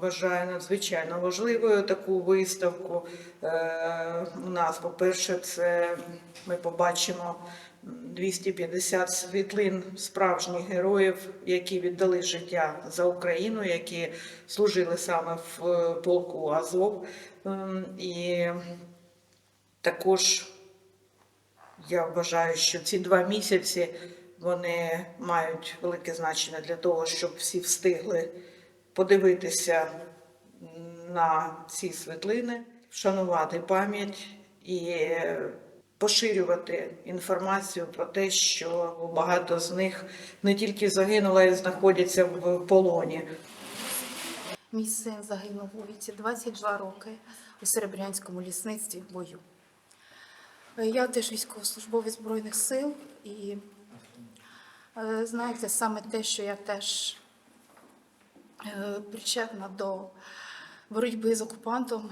вважаю надзвичайно важливою таку виставку. Е, У нас, по-перше, це ми побачимо 250 світлин справжніх героїв, які віддали життя за Україну, які служили саме в е, полку Азов. Ем, І також я вважаю, що ці два місяці вони мають велике значення для того, щоб всі встигли подивитися на ці світлини, вшанувати пам'ять і поширювати інформацію про те, що багато з них не тільки загинуло, а й знаходяться в полоні. Мій син загинув у віці 22 роки у Серебрянському лісництві в бою. Я теж військовослужбовець Збройних сил і е, знаєте, саме те, що я теж причетна до боротьби з окупантом,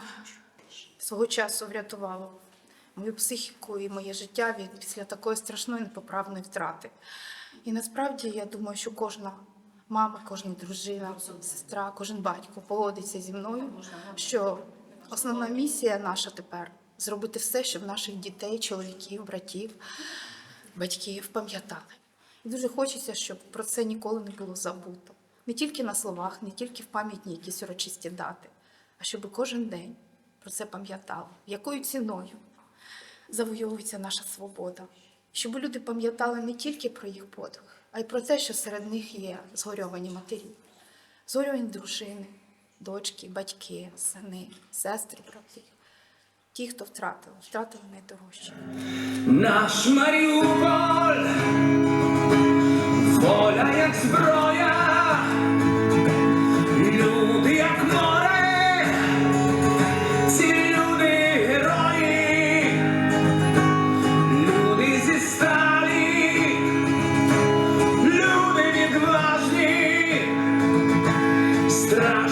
свого часу врятувало мою психіку і моє життя від після такої страшної непоправної втрати. І насправді я думаю, що кожна мама, кожна дружина, сестра, кожен батько погодиться зі мною, що основна місія наша тепер зробити все, щоб наших дітей, чоловіків, братів, батьків пам'ятали. І дуже хочеться, щоб про це ніколи не було забуто. Не тільки на словах, не тільки в пам'ятні якісь урочисті дати, а щоб кожен день про це пам'ятали, якою ціною завойовується наша свобода. Щоб люди пам'ятали не тільки про їх подвиг, а й про те, що серед них є згорьовані матері, згорьовані дружини, дочки, батьки, сини, сестри, брати. Ті, хто втратили, втратили найдорожче. Наш Маріуполь, воля як зброя, Yeah.